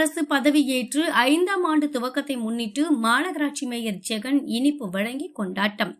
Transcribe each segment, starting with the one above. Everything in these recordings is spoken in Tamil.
அரசு பதவியேற்று ஐந்தாம் ஆண்டு துவக்கத்தை முன்னிட்டு மாநகராட்சி மேயர் ஜெகன் இனிப்பு வழங்கி கொண்டாட்டம்.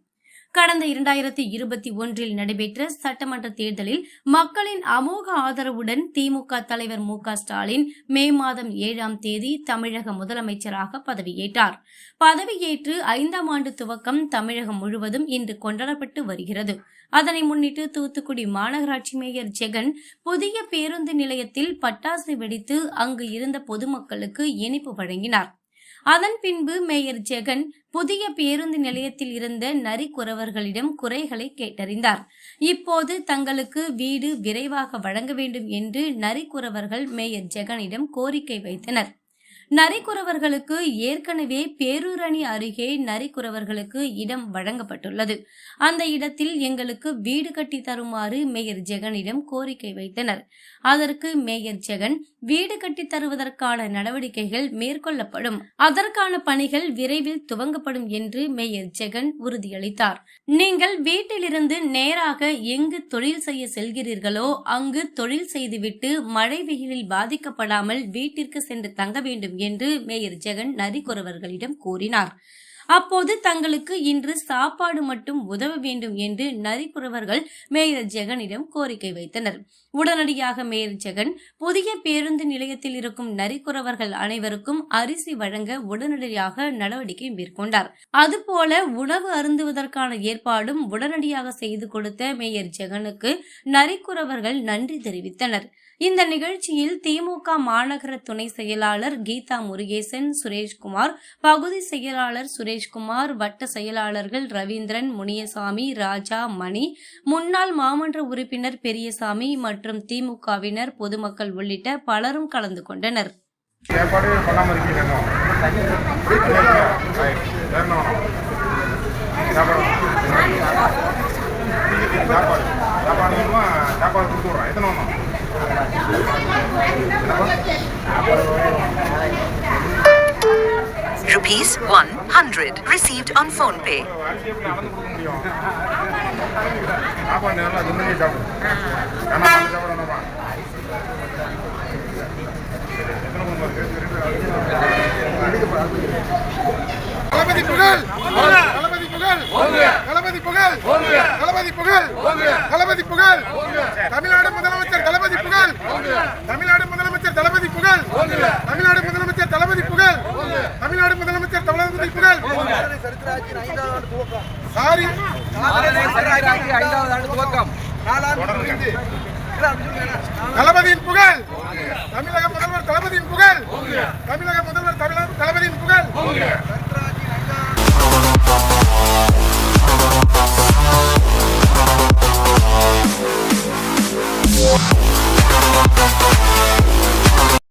கடந்த இரண்டாயிரத்தி இருபத்தி ஒன்றில் நடைபெற்ற சட்டமன்ற தேர்தலில் மக்களின் அமோக ஆதரவுடன் திமுக தலைவர் மு க ஸ்டாலின் மே மாதம் ஏழாம் தேதி தமிழக முதலமைச்சராக பதவியேற்றார். பதவியேற்று ஐந்தாம் ஆண்டு துவக்கம் தமிழகம் முழுவதும் இன்று கொண்டாடப்பட்டு வருகிறது. அதனை முன்னிட்டு தூத்துக்குடி மாநகராட்சி மேயர் ஜெகன் புதிய பேருந்து நிலையத்தில் பட்டாசு வெடித்து அங்கு இருந்த பொதுமக்களுக்கு இனிப்பு வழங்கினார். அதன் பின்பு மேயர் ஜெகன் புதிய பேருந்து நிலையத்தில் இருந்த நரிக்குறவர்களிடம் குறைகளை கேட்டறிந்தார். இப்போது தங்களுக்கு வீடு விரைவாக வழங்க வேண்டும் என்று நரிக்குறவர்கள் மேயர் ஜெகனிடம் கோரிக்கை வைத்தனர். நரிக்குறவர்களுக்கு ஏற்கனவே பேரூரணி அருகே நரிக்குறவர்களுக்கு இடம் வழங்கப்பட்டுள்ளது. அந்த இடத்தில் எங்களுக்கு வீடு கட்டி தருமாறு மேயர் ஜெகனிடம் கோரிக்கை வைத்தனர். அதற்கு மேயர் ஜெகன் வீடு கட்டி தருவதற்கான நடவடிக்கைகள் மேற்கொள்ளப்படும். அதற்கான பணிகள் விரைவில் துவங்கப்படும் என்று மேயர் ஜெகன் உறுதியளித்தார். நீங்கள் வீட்டிலிருந்து நேராக எங்கு தொழில் செய்ய செல்கிறீர்களோ அங்கு தொழில் செய்துவிட்டு மழை வெயிலில் பாதிக்கப்படாமல் வீட்டிற்கு சென்று தங்க வேண்டும் என்று மேயர் ஜெகன் நரிக்குறவர்களிடம் கூறினார். அப்போது தங்களுக்கு இன்று சாப்பாடு மட்டும் உதவ வேண்டும் என்று நரிக்குறவர்கள் மேயர் ஜெகனிடம் கோரிக்கை வைத்தனர். உடனடியாக மேயர் ஜெகன் புதிய பேருந்து நிலையத்தில் இருக்கும் நரிக்குறவர்கள் அனைவருக்கும் அரிசி வழங்க உடனடியாக நடவடிக்கை மேற்கொண்டார். அதுபோல உணவு அருந்துவதற்கான ஏற்பாடும் உடனடியாக செய்து கொடுத்த மேயர் ஜெகனுக்கு நரிக்குறவர்கள் நன்றி தெரிவித்தனர். இந்த நிகழ்ச்சியில் திமுக மாநகர துணை செயலாளர் கீதா முருகேசன் சுரேஷ்குமார் பகுதி செயலாளர் சுரேஷ் சுரேஷ்குமார் வட்ட செயலாளர்கள் ரவீந்திரன் முனியசாமி ராஜா மணி முன்னாள் மாமன்ற உறுப்பினர் பெரியசாமி மற்றும் திமுகவினர் பொதுமக்கள் உள்ளிட்ட பலரும் கலந்து கொண்டனர். ஏற்பாடு பண்ணாமல் எத்தனை Rupees 100 received on phone pay. தளபதி புகழ்! தளபதி புகழ்! தளபதி புகழ்! தளபதி புகழ்! தளபதி புகழ்! தமிழ்நாடு முதலமைச்சர் தளபதி புகழ்! தமிழ்நாடு முதலமைச்சர் தளபதி புகழ் தமிழ்நாடு முதலமைச்சர் தளபதி புகழ் தமிழ்நாடு முதலமைச்சர் தளபதி புகழ் சாரி. ஐந்தாவது ஆண்டு துவக்கம் தளபதியின் புகழ். தமிழக முதல்வர் தளபதியின் புகழ். தமிழக முதல்வர் தமிழக தளபதியின் புகழ்.